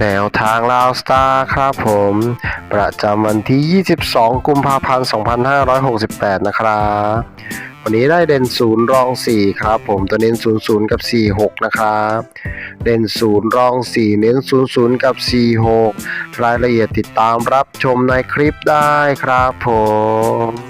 แนวทางลาวสตาร์ครับผม ประจำวันที่ 22 กุมภาพันธ์ 2568 นะครับ วันนี้ได้เด่นศูนย์รอง 4 ครับผม ตัวเน้น 00 กับ 46 นะครับ เด่นศูนย์รอง 4 เน้น 00 กับ 46 รายละเอียดติดตามรับชมในคลิปได้ครับผม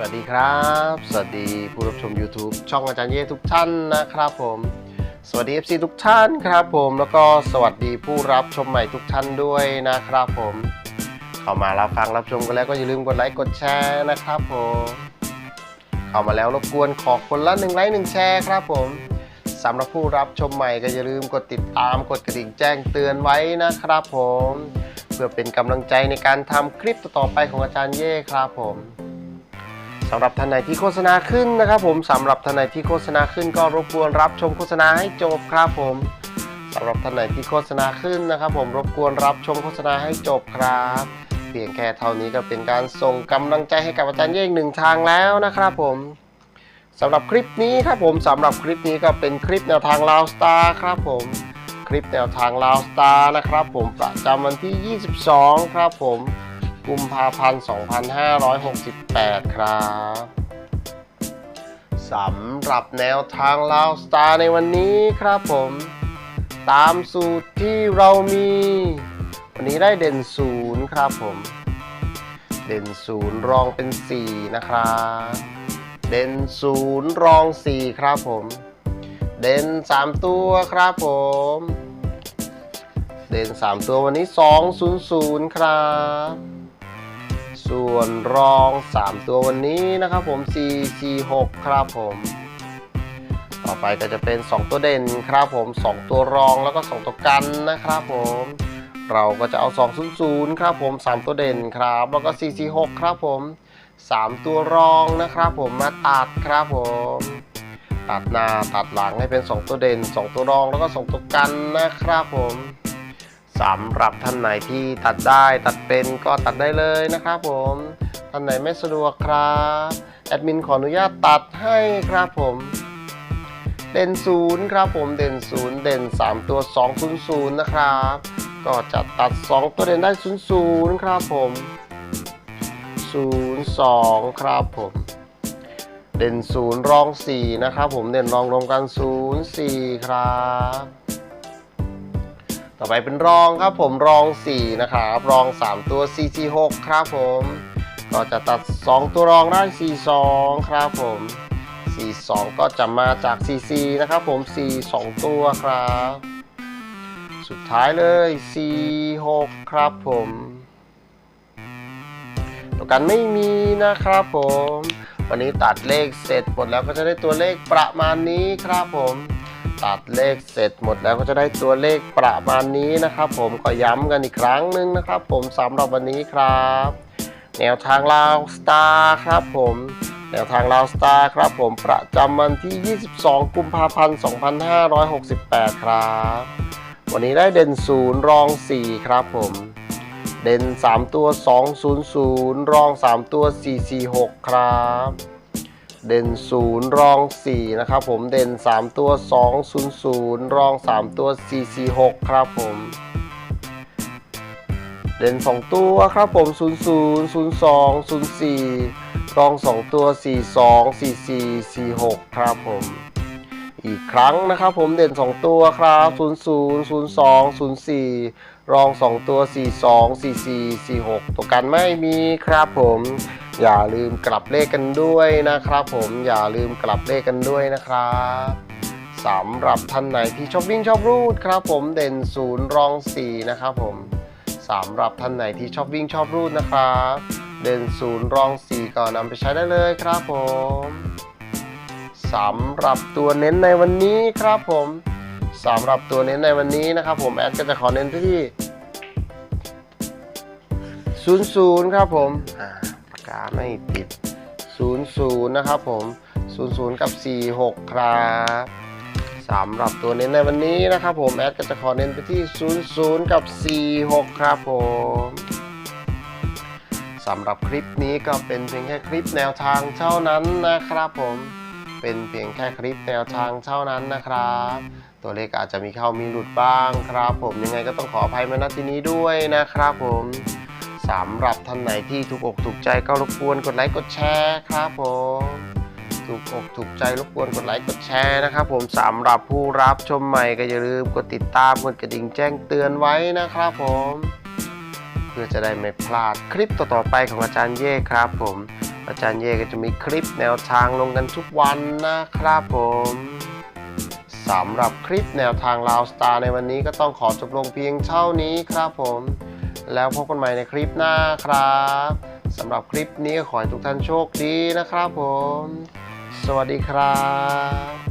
วัสดีครับ สวัสดีผู้รับชม YouTube ช่องอาจารย์เย่ทุกท่านนะครับผม สวัสดี FC ทุกท่านครับผมแล้วก็สวัสดีผู้รับชมใหม่ทุกท่านด้วยนะครับผม เข้ามารับฟังรับชมกันแล้วก็อย่าลืมกดไลค์กดแชร์นะครับผมเข้ามาแล้วรบกวนขอคนละหนึ่งไลค์หนึ่งแชร์ครับผมสำหรับผู้รับชมใหม่ก็อย่าลืมกดติดตามกดกระดิ่งแจ้งเตือนไว้นะครับผม เพื่อเป็นกำลังใจในการทำคลิปต่อๆไปของอาจารย์เย่ครับผม สำหรับท่านไหนที่โฆษณาขึ้นนะครับผมสำหรับท่านไหนที่โฆษณาขึ้นก็รบกวนรับชมโฆษณาให้จบครับผมสำหรับท่านไหนที่โฆษณาขึ้นนะครับ ผมรบกวนรับชมโฆษณาให้จบครับเพียงแค่เท่านี้ก็เป็นการส่งกำลังใจให้กับอาจารย์เย่อีกหนึ่งทางแล้วนะครับผมสำหรับคลิปนี้ครับผมสำหรับคลิปนี้ก็เป็นคลิปแนวทางลาวสตาร์ครับผมคลิปแนวทางลาวสตาร์นะครับผมประจำวันที่ 22 ครับผม กุมภาพันธ์ 2568 ครับสำหรับแนวทางลาวสตาร์ในวันนี้ครับผม ตามสูตรที่เรามี วันนี้ได้เด่นศูนย์ครับผม เด่นศูนย์รองเป็น 4 นะครับ เด่นศูนย์รอง 4 ครับผม เด่น 3 ตัวครับผมเด่น3 ตัววันนี้ 200 ครับ ส่วนรอง 3 ตัววันนี้นะครับผม 4 4 6 ครับผม ต่อไปก็จะเป็น 2 ตัวเด่นครับผม 2 ตัวรองแล้วก็ 2 ตัวกันนะครับผม เราก็จะเอา 2 0 0 ครับผม 3 ตัวเด่นครับ แล้วก็ 4 4 6 ครับผม 3 ตัวรองนะครับผมมาตัดครับผมตัดหน้าตัดหลังให้เป็น 2 ตัวเด่น 2 ตัวรองแล้วก็ 2 ตัวกันนะครับผม สำหรับท่านไหนที่ตัดได้ตัดเป็นก็ตัดได้เลยนะครับผมท่านไหนไม่สะดวกครับแอดมินขออนุญาตตัดให้ครับผมเด่นศูนย์ครับผมเด่นศูนย์เด่น 3 ตัว200นะครับ ก็จะตัด 2 ตัวเด่นได้00ครับผม02ครับผมเด่นศูนย์รอง 4 นะครับผมเด่นรองรวมกัน 04 ครับ ไปเป็นรองครับผมรอง 4 นะครับรอง 3 ตัว4 4 6ครับผม ก็จะตัด 2 ตัวรองได้ 4 2 ครับผม 4 2 ก็จะมาจาก4 4นะครับผม 4 2 ตัวครับ สุดท้ายเลย4 6ครับผมตัวกันไม่มีนะครับผม วันนี้ตัดเลขเสร็จหมดแล้วก็จะได้ตัวเลขประมาณนี้ครับผม ตัดเลขเสร็จหมดแล้วก็จะได้ตัวเลขประมาณนี้นะครับ ผมก็ย้ำกันอีกครั้งหนึ่งนะครับ ผมสำหรับวันนี้ครับ แนวทางลาวสตาร์ครับผมแนวทางลาวสตาร์ครับผมประจำวันที่ 22 กุมภาพันธ์ 2568 ครับ วันนี้ได้เด่นศูนย์รอง 4 ครับผม เด่น 3 ตัว 200 รอง 3 ตัว 446 ครับ เด่นศูนย์รอง 4 นะครับผมเด่น 3 ตัว 200 รอง 3 ตัว 446 ครับผมเด่น 2 ตัวครับผม 00 02 04 รอง 2 ตัว 42 44 46 ครับผม อีกครั้งนะครับผมเด่น 2 ตัวครับ 00 02 04 รอง 2 ตัว 42 44 46 ตัวกันไม่มีครับผม อย่าลืมกลับเลขกันด้วยนะครับ ผมอย่าลืมกลับเลขกันด้วยนะครับสำหรับท่านไหนที่ชอบวิ่งชอบรูดครับ ผมเด่นศูนย์รอง4นะครับผมสำหรับท่านไหนที่ชอบวิ่งชอบรูดนะครับ เด่นศูนย์รองสี่ก่อนนำไปใช้ได้เลยครับผมสำหรับตัวเน้นในวันนี้ครับผมสำหรับตัวเน้นในวันนี้นะครับ ผมแอดก็จะขอเน้นที่ 00 ครับผม กาไม่ติด 00 นะครับผม 00 กับ 46 ครับสำหรับตัวเน้นในวันนี้นะครับผม แอดก็จะขอเน้นไปที่ 00 กับ 46 ครับผมสำหรับคลิปนี้ก็เป็นเพียงแค่คลิปแนวทางเท่านั้นนะครับผมเป็นเพียงแค่คลิปแนวทางเท่านั้นนะครับ ตัวเลขอาจจะมีเข้ามีหลุดบ้างครับ ผมยังไงก็ต้องขออภัยมาณที่นี้ด้วยนะครับผม สำหรับท่านไหนที่ถูกอกถูกใจก็รบกวนกดไลค์กดแชร์ครับผมถูกอกถูกใจรบกวนกดไลค์กดแชร์นะครับ ผมสำหรับผู้รับชมใหม่ก็อย่าลืมกดติดตามกดกระดิ่งแจ้งเตือนไว้นะครับผม เพื่อจะได้ไม่พลาดคลิปต่อๆไปของอาจารย์เย่ครับ ผม อาจารย์เย่ก็จะมีคลิปแนวทางลงกันทุกวันนะครับผมสำหรับคลิปแนวทางลาวสตาร์ในวันนี้ก็ต้องขอจบลงเพียงเท่านี้ครับผม แล้วพบกันใหม่ในคลิปหน้าครับสำหรับคลิปนี้ขอให้ทุกท่านโชคดีนะครับผม สวัสดีครับ